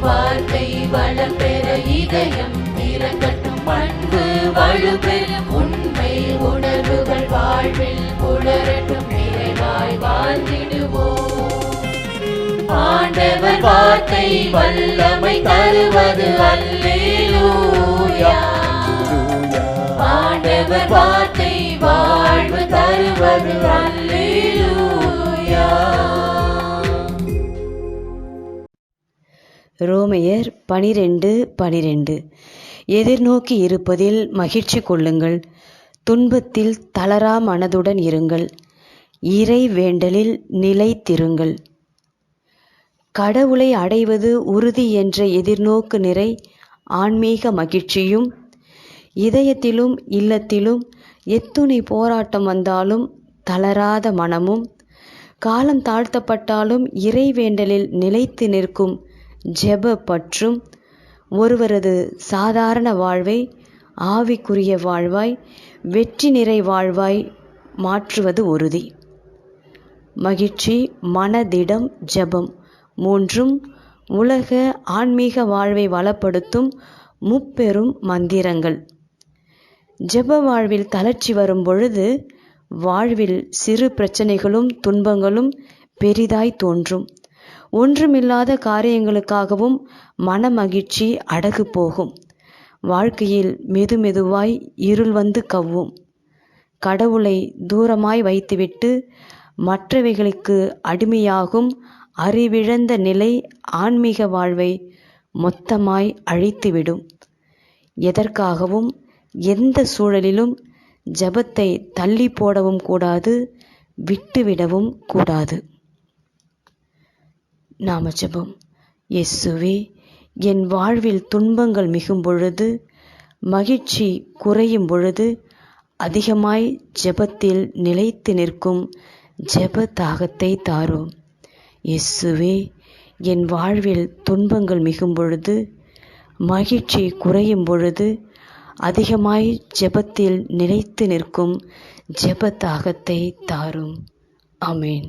வார்த்தை வளம் பெற இதயம் தீரக்கட்டும் பண்பு வலுப்பெறும். உண்மை உணர்வுகள் வாழ்வில் புலரட்டும். ஆண்டவர் வார்த்தை வல்லமை தருவது அல்லேலூயா. ஆண்டவர் வார்த்தை வாழ்வு தருவது அல்லேலூயா. ரோமையர் பனிரெண்டு பனிரெண்டு. எதிர்நோக்கி இருப்பதில் மகிழ்ச்சி கொள்ளுங்கள். துன்பத்தில் தளரா மனதுடன் இருங்கள். இறை வேண்டலில் நிலைத்திருங்கள். கடவுளை அடைவது உறுதி என்ற எதிர்நோக்கு நிறை ஆன்மீக மகிழ்ச்சியும் இதயத்திலும் இல்லத்திலும் எத்துணை போராட்டம் வந்தாலும் தளராத மனமும் காலம் தாழ்த்தப்பட்டாலும் இறைவேண்டலில் நிலைத்து நிற்கும் ஜெப பற்றும் ஒருவரது சாதாரண வாழ்வை ஆவிக்குரிய வாழ்வாய் வெற்றி நிறை வாழ்வாய் மாற்றுவது உறுதி. மகிழ்ச்சி மனதிடம் ஜெபம். மூன்றும் உலக ஆன்மீக வாழ்வை வளப்படுத்தும் முப்பெரும் மந்திரங்கள். ஜெப வாழ்வில் தளர்ச்சி வரும் பொழுது வாழ்வில் சிறு பிரச்சனைகளும் துன்பங்களும் பெரிதாய் தோன்றும். ஒன்றுமில்லாத காரியங்களுக்காகவும் மனமகிழ்ச்சி அடகு போகும். வாழ்க்கையில் மெது மெதுவாய் இருள் வந்து கவ்வும். கடவுளை தூரமாய் வைத்துவிட்டு மற்றவைகளுக்கு அடிமையாகும் அறிவிழந்த நிலை ஆன்மீக வாழ்வை மொத்தமாய் அழித்துவிடும். எதற்காகவும் எந்த சூழலிலும் ஜபத்தை தள்ளி போடவும் கூடாது விட்டுவிடவும் கூடாது. நாம ஜெபம். என் வாழ்வில் துன்பங்கள் மிகும் பொழுது மகிழ்ச்சி குறையும் பொழுது அதிகமாய் ஜெபத்தில் நிலைத்து நிற்கும் ஜெப தாகத்தை தாரும். இயேசுவே என் வாழ்வில் துன்பங்கள் மிகும் பொழுது மகிழ்ச்சி குறையும் பொழுது அதிகமாய் ஜெபத்தில் நிலைத்து நிற்கும் ஜெப தாகத்தை தாரும். அமேன்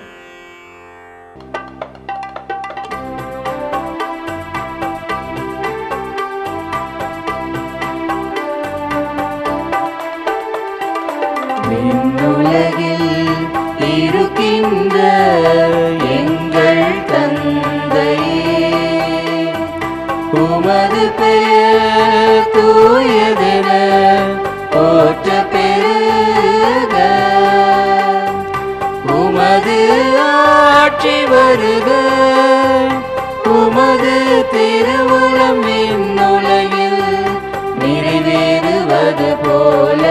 போற்ற பெருக உமது ஆட்சி வருக. உமது திருவுளம் விண்ணுலகில் நிறைவேறுவது போல.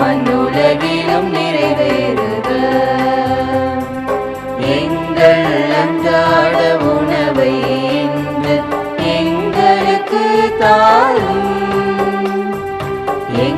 மண்ணுலகிலும் நிறைவேறுக. எங்கள் அன்றாட உணவை இன்று எங்களுக்கு தாரும்.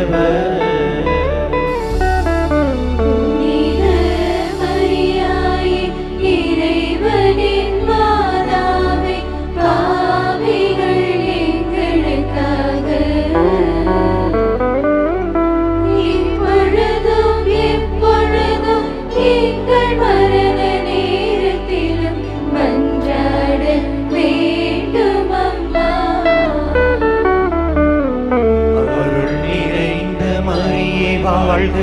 பெற்றவர் வாழ்வு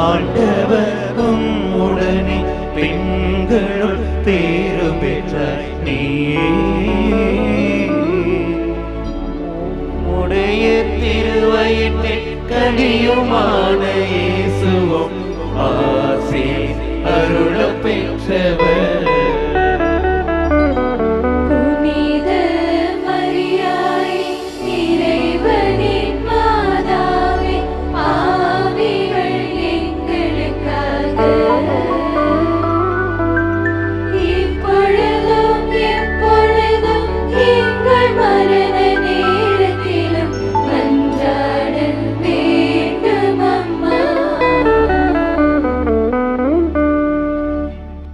ஆண்டவரும் உடனே பெண்களுள் பேரு பெற்ற நீ உடைய திருவயிற்றில் கனியுமான இயேசுவோம் ஆ